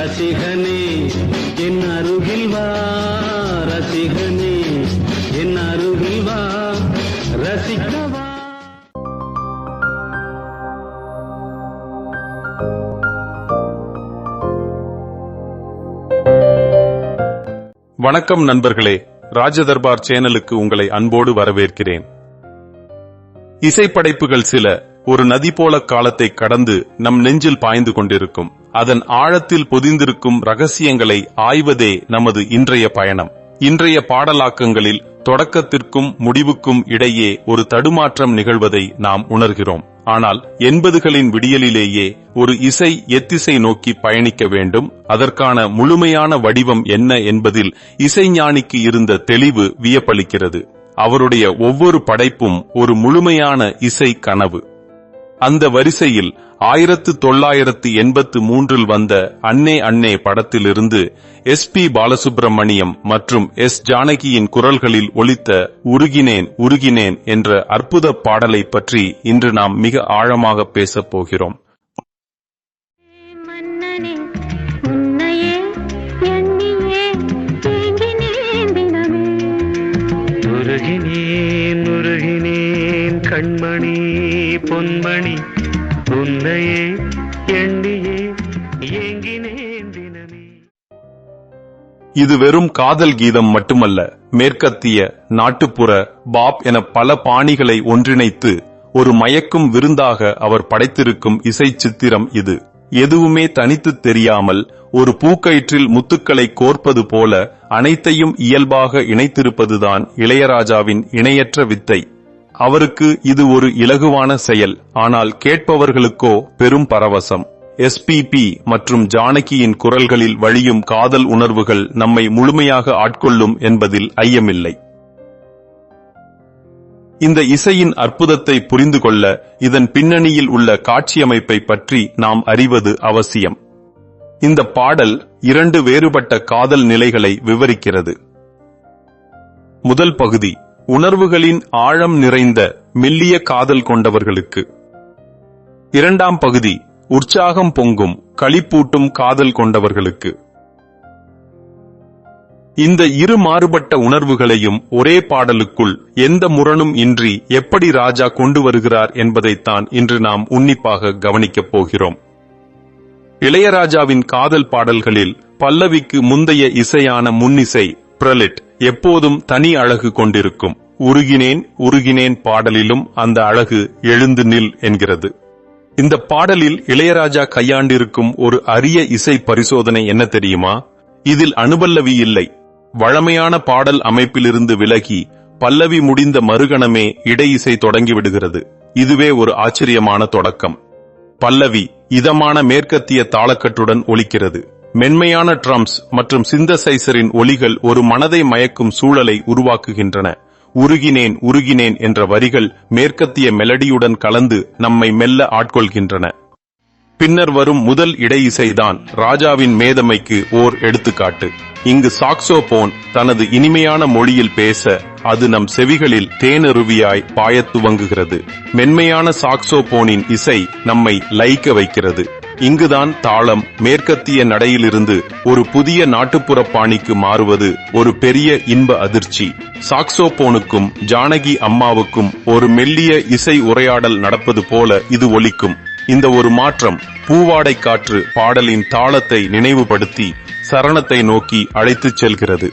ரசிகனே என் அருகில் வா ரசிகனே என் அருகில் வா ரசிக்கவா வணக்கம் நண்பர்களே ராஜதர்பார் சேனலுக்கு உங்களை அன்போடு வரவேற்கிறேன். இசைப்படைப்புகள் சில ஒரு நதி போல காலத்தை கடந்து நம் நெஞ்சில் பாய்ந்து கொண்டிருக்கும். அதன் ஆழத்தில் பொதிந்திருக்கும் ரகசியங்களை ஆய்வதே நமது இன்றைய பயணம். இன்றைய பாடலாக்கங்களில் தொடக்கத்திற்கும் முடிவுக்கும் இடையே ஒரு தடுமாற்றம் நிகழ்வதை நாம் உணர்கிறோம். ஆனால் எண்பதுகளின் விடியலிலேயே ஒரு இசை எத்திசை நோக்கி பயணிக்க வேண்டும். அதற்கான முழுமையான வடிவம் என்ன என்பதில் இசைஞானிக்கு இருந்த தெளிவு வியப்பளிக்கிறது. அவருடைய ஒவ்வொரு படைப்பும் ஒரு முழுமையான இசை கனவு. அந்த வரிசையில் ஆயிரத்து தொள்ளாயிரத்து எண்பத்து மூன்றில் வந்த அன்னே அன்னே படத்திலிருந்து எஸ் பி பாலசுப்ரமணியம் மற்றும் எஸ் ஜானகியின் குரல்களில் ஒலித்த உருகினேன் உருகினேன் என்ற அற்புத பாடலை பற்றி இன்று நாம் மிக ஆழமாக பேசப் போகிறோம். உருகினேன் உருகினேன் கண்மணி பொன்மணி உன்னையே எண்ணியே ஏங்கினேன் தினமே. இது வெறும் காதல் கீதம் மட்டுமல்ல மேற்கத்திய நாட்டுப்புற பாப் என பல பாணிகளை ஒன்றிணைத்து ஒரு மயக்கும் விருந்தாக அவர் படைத்திருக்கும் இசை சித்திரம் இது. எதுவுமே தனித்து தெரியாமல் ஒரு பூக்கயிற்றில் முத்துக்களை கோர்ப்பது போல அனைத்தையும் இயல்பாக இணைத்திருப்பதுதான் இளையராஜாவின் இணையற்ற வித்தை. அவருக்கு இது ஒரு இலகுவான செயல். ஆனால் கேட்பவர்களுக்கோ பெரும் பரவசம். எஸ்பிபி மற்றும் ஜானகியின் குரல்களில் வழியும் காதல் உணர்வுகள் நம்மை முழுமையாக ஆட்கொள்ளும் என்பதில் ஐயமில்லை. இந்த இசையின் அற்புதத்தை புரிந்து கொள்ள இதன் பின்னணியில் உள்ள காட்சியமைப்பை பற்றி நாம் அறிவது அவசியம். இந்த பாடல் இரண்டு வேறுபட்ட காதல் நிலைகளை விவரிக்கிறது. முதல் பகுதி உணர்வுகளின் ஆழம் நிறைந்த மெல்லிய காதல் கொண்டவர்களுக்கு. இரண்டாம் பகுதி உற்சாகம் பொங்கும் களிப்பூட்டும் காதல் கொண்டவர்களுக்கு. இந்த இரு மாறுபட்ட உணர்வுகளையும் ஒரே பாடலுக்குள் எந்த முரணும் இன்றி எப்படி ராஜா கொண்டு வருகிறார் என்பதைத்தான் இன்று நாம் உன்னிப்பாக கவனிக்கப் போகிறோம். இளையராஜாவின் காதல் பாடல்களில் பல்லவிக்கு முந்தைய இசையான முன்னிசை பிரலிட் எப்போதும் தனி அழகு கொண்டிருக்கும். உருகினேன் உருகினேன் பாடலிலும் அந்த அழகு எழுந்து நில் என்கிறது. இந்த பாடலில் இளையராஜா கையாண்டிருக்கும் ஒரு அரிய இசை பரிசோதனை என்ன தெரியுமா? இதில் அனுபல்லவி இல்லை. வழமையான பாடல் அமைப்பிலிருந்து விலகி பல்லவி முடிந்த மறுகணமே இடையிசை தொடங்கிவிடுகிறது இதுவே ஒரு ஆச்சரியமான தொடக்கம். பல்லவி இதமான மேற்கத்திய தாளக்கட்டுடன் ஒலிக்கிறது. மென்மையான ட்ரம்ஸ் மற்றும் சிந்தசைசரின் ஒலிகள் ஒரு மனதை மயக்கும் சூழலை உருவாக்குகின்றன. உருகினேன் உருகினேன் என்ற வரிகள் மேற்கத்திய மெலடியுடன் கலந்து நம்மை மெல்ல ஆட்கொள்கின்றன. பின்னர் வரும் முதல் இடையிசைதான் ராஜாவின் மேதமைக்கு ஓர் எடுத்துக்காட்டு. இங்கு சாக்சோபோன் தனது இனிமையான மொழியில் பேச அது நம் செவிகளில் தேனருவியாய் பாயத் துவங்குகிறது. மென்மையான சாக்சோபோனின் இசை நம்மை லயிக்க வைக்கிறது. இங்குதான் தாளம் மேற்கத்திய நடையிலிருந்து ஒரு புதிய நாட்டுப்புற பாணிக்கு மாறுவது ஒரு பெரிய இன்ப அதிர்ச்சி. சாக்சோபோனுக்கும் ஜானகி அம்மாவுக்கும் ஒரு மெல்லிய இசை உரையாடல் நடப்பது போல இது ஒலிக்கும். இந்த ஒரு மாற்றம் பூவாடை காற்று பாடலின் தாளத்தை நினைவுபடுத்தி சரணத்தை நோக்கி அழைத்துச் செல்கிறது.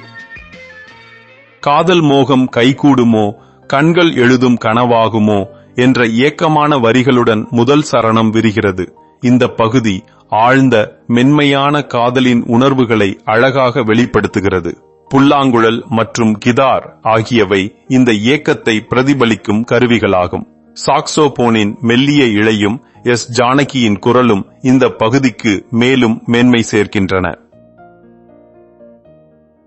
காதல் மோகம் கைகூடுமோ? கண்கள் எழுதும் கனவாகுமோ? என்ற ஏக்கமான வரிகளுடன் முதல் சரணம் விரிகிறது. இந்த பகுதி ஆழ்ந்த மென்மையான காதலின் உணர்வுகளை அழகாக வெளிப்படுத்துகிறது. புல்லாங்குழல் மற்றும் கிதார் ஆகியவை இந்த இயக்கத்தை பிரதிபலிக்கும் கருவிகளாகும். சாக்சோபோனின் மெல்லிய இழையும் எஸ் ஜானகியின் குரலும் இந்த பகுதிக்கு மேலும் மேன்மை சேர்க்கின்றன.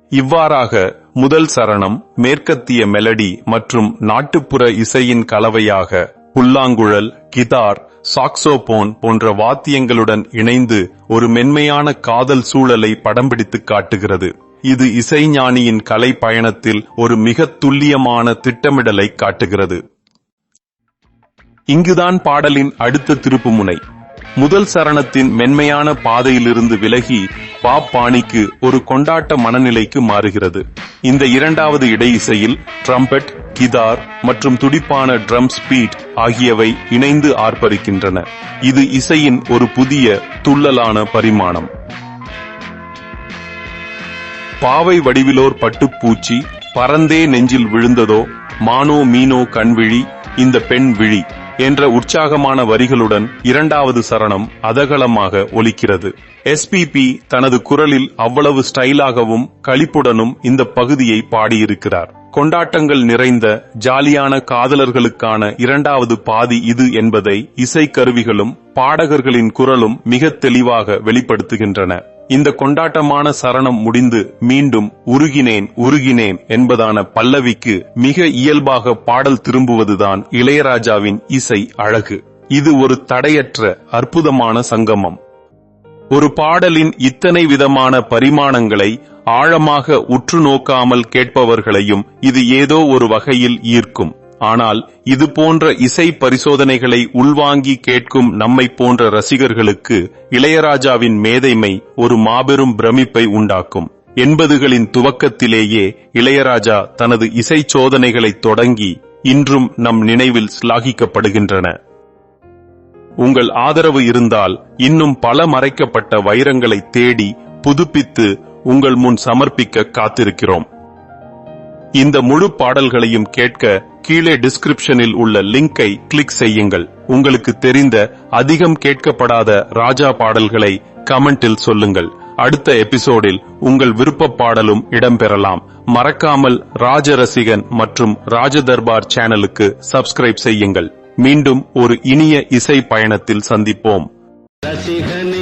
இவ்வாறாக முதல் சரணம் மேற்கத்திய மெலடி மற்றும் நாட்டுப்புற இசையின் கலவையாக புல்லாங்குழல் கிதார் சாக்சோபோன் போன்ற வாத்தியங்களுடன் இணைந்து ஒரு மென்மையான காதல் சூழலை படம் பிடித்துக் காட்டுகிறது. இது இசைஞானியின் கலை பயணத்தில் ஒரு மிக துல்லியமான திட்டமிடலை காட்டுகிறது. இங்குதான் பாடலின் அடுத்த திருப்புமுனை. முதல் சரணத்தின் மென்மையான பாதையிலிருந்து விலகி பாப் பாணிக்கு ஒரு கொண்டாட்ட மனநிலைக்கு மாறுகிறது. இந்த இரண்டாவது இடையிசையில் ட்ரம்பெட் கிதார் மற்றும் துடிப்பான ட்ரம் ஸ்பீட் ஆகியவை இணைந்து ஆர்ப்பரிக்கின்றன. இது இசையின் ஒரு புதிய துள்ளலான பரிமாணம். பாவை வடிவிலோர் பட்டுப்பூச்சி பறந்தே நெஞ்சில் விழுந்ததோ மானோ மீனோ கண்விழி இந்த பெண் விழி. என்ற உற்சாகமான வரிகளுடன் இரண்டாவது சரணம் அதகலமாக ஒலிக்கிறது. எஸ்பிபி தனது குரலில் அவ்வளவு ஸ்டைலாகவும் களிப்புடனும் இந்த பகுதியை பாடியிருக்கிறார். கொண்டாட்டங்கள் நிறைந்த ஜாலியான காதலர்களுக்கான இரண்டாவது பாதி இது என்பதை இசைக்கருவிகளும் பாடகர்களின் குரலும் மிக தெளிவாக வெளிப்படுத்துகின்றன. இந்த கொண்டாட்டமான சரணம் முடிந்து மீண்டும் உருகினேன் உருகினேன் என்பதான பல்லவிக்கு மிக இயல்பாக பாடல் திரும்புவதுதான் இளையராஜாவின் இசை அழகு. இது ஒரு தடையற்ற அற்புதமான சங்கமம். ஒரு பாடலின் இத்தனை விதமான பரிமாணங்களை ஆழமாக உற்று நோக்காமல் கேட்பவர்களையும் இது ஏதோ ஒரு வகையில் ஈர்க்கும். ஆனால் இது போன்ற இசை பரிசோதனைகளை உள்வாங்கி கேட்கும் நம்மை போன்ற ரசிகர்களுக்கு இளையராஜாவின் மேதைமை ஒரு மாபெரும் பிரமிப்பை உண்டாக்கும். எண்பதுகளின் துவக்கத்திலேயே இளையராஜா தனது இசை சோதனைகளை தொடங்கி இன்றும் நம் நினைவில் சிலாகிக்கப்படுகின்றன. உங்கள் ஆதரவு இருந்தால் இன்னும் பல மறைக்கப்பட்ட வைரங்களை தேடி புதுப்பித்து உங்கள் முன் சமர்ப்பிக்க காத்திருக்கிறோம். இந்த முழு பாடல்களையும் கேட்க கீழே டிஸ்கிரிப்ஷனில் உள்ள லிங்கை கிளிக் செய்யுங்கள். உங்களுக்கு தெரிந்த அதிகம் கேட்கப்படாத ராஜா பாடல்களை கமெண்டில் சொல்லுங்கள். அடுத்த எபிசோடில் உங்கள் விருப்ப பாடலும் இடம்பெறலாம். மறக்காமல் ராஜரசிகன் மற்றும் ராஜதர்பார் சேனலுக்கு சப்ஸ்கிரைப் செய்யுங்கள். மீண்டும் ஒரு இனிய இசை பயணத்தில் சந்திப்போம். ரசிகனே